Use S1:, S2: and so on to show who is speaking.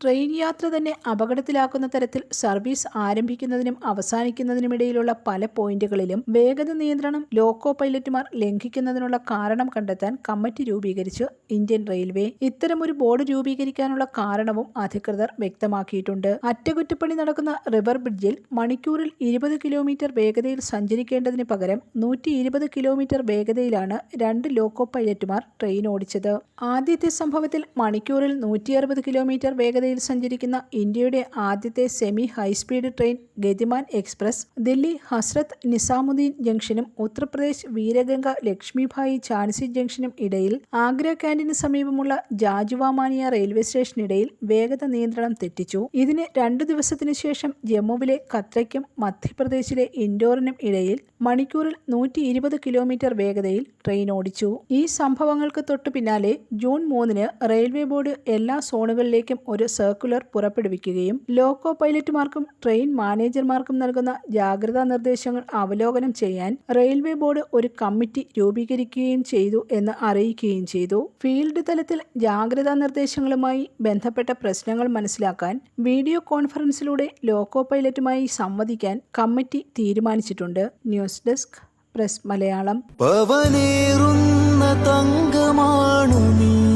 S1: Train യാത്ര തന്നെ അപകടത്തിലാക്കുന്ന തരത്തിൽ സർവീസ് ആരംഭിക്കുന്നതിനും അവസാനിക്കുന്നതിനുമിടയിലുള്ള പല പോയിന്റുകളിലും വേഗത നിയന്ത്രണം ലോക്കോ പൈലറ്റുമാർ ലംഘിക്കുന്നതിനുള്ള കാരണം കണ്ടെത്താൻ കമ്മിറ്റി രൂപീകരിച്ചു ഇന്ത്യൻ റെയിൽവേ. ഇത്തരമൊരു ബോർഡ് രൂപീകരിക്കാനുള്ള കാരണവും അധികൃതർ വ്യക്തമാക്കിയിട്ടുണ്ട്. അറ്റകുറ്റപ്പണി നടക്കുന്ന റിവർ ബ്രിഡ്ജിൽ മണിക്കൂറിൽ ഇരുപത് കിലോമീറ്റർ വേഗതയിൽ സഞ്ചരിക്കേണ്ടതിന് പകരം നൂറ്റി ഇരുപത് കിലോമീറ്റർ വേഗതയിലാണ് രണ്ട് ലോക്കോ പൈലറ്റുമാർ ട്രെയിൻ ഓടിച്ചത്. ആദ്യത്തെ സംഭവത്തിൽ മണിക്കൂറിൽ നൂറ്റി കിലോമീറ്റർ കിലോമീറ്റർ വേഗതയിൽ സഞ്ചരിക്കുന്ന ഇന്ത്യയുടെ ആദ്യത്തെ semi high speed train Gatimaan express Delhi Hazrat Nizamuddin ജംഗ്ഷനും Uttar Pradesh വീരഗംഗ Lakshmibai Jhansi ജംഗ്ഷനും ഇടയിൽ ആഗ്ര ക്യാന്റീന് സമീപമുള്ള ജാജുവാമാനിയ റെയിൽവേ സ്റ്റേഷനിടയിൽ വേഗത നിയന്ത്രണം തെറ്റിച്ചു. ഇതിന് രണ്ടു ദിവസത്തിനു ശേഷം ജമ്മുവിലെ കത്രയ്ക്കും മധ്യപ്രദേശിലെ ഇൻഡോറിനും ഇടയിൽ മണിക്കൂറിൽ നൂറ്റി ഇരുപത് കിലോമീറ്റർ വേഗതയിൽ ട്രെയിൻ ഓടിച്ചു. ഈ സംഭവങ്ങൾക്ക് തൊട്ടു പിന്നാലെ ജൂൺ മൂന്നിന് റെയിൽവേ ബോർഡ് എല്ലാ സോണുകളിലേക്കും ഒരു സർക്കുലർ പുറപ്പെടുവിക്കുകയും ലോക്കോ പൈലറ്റുമാർക്കും ട്രെയിൻ മാനേജർമാർക്കും നൽകുന്ന ജാഗ്രതാ നിർദ്ദേശങ്ങൾ അവലോകനം ചെയ്യാൻ റെയിൽവേ ബോർഡ് ഒരു കമ്മിറ്റി രൂപീകരിക്കുകയും ചെയ്തു എന്ന് അറിയിക്കുകയും ചെയ്തു. ഫീൽഡ് തലത്തിൽ ജാഗ്രതാ നിർദ്ദേശങ്ങളുമായി ബന്ധപ്പെട്ട പ്രശ്നങ്ങൾ മനസ്സിലാക്കാൻ വീഡിയോ കോൺഫറൻസിലൂടെ ലോക്കോ പൈലറ്റുമായി സംവദിക്കാൻ കമ്മിറ്റി തീരുമാനിച്ചിട്ടുണ്ട്. News desk press Malayalam.
S2: പവനേറുന്ന തങ്കമാണു നീ.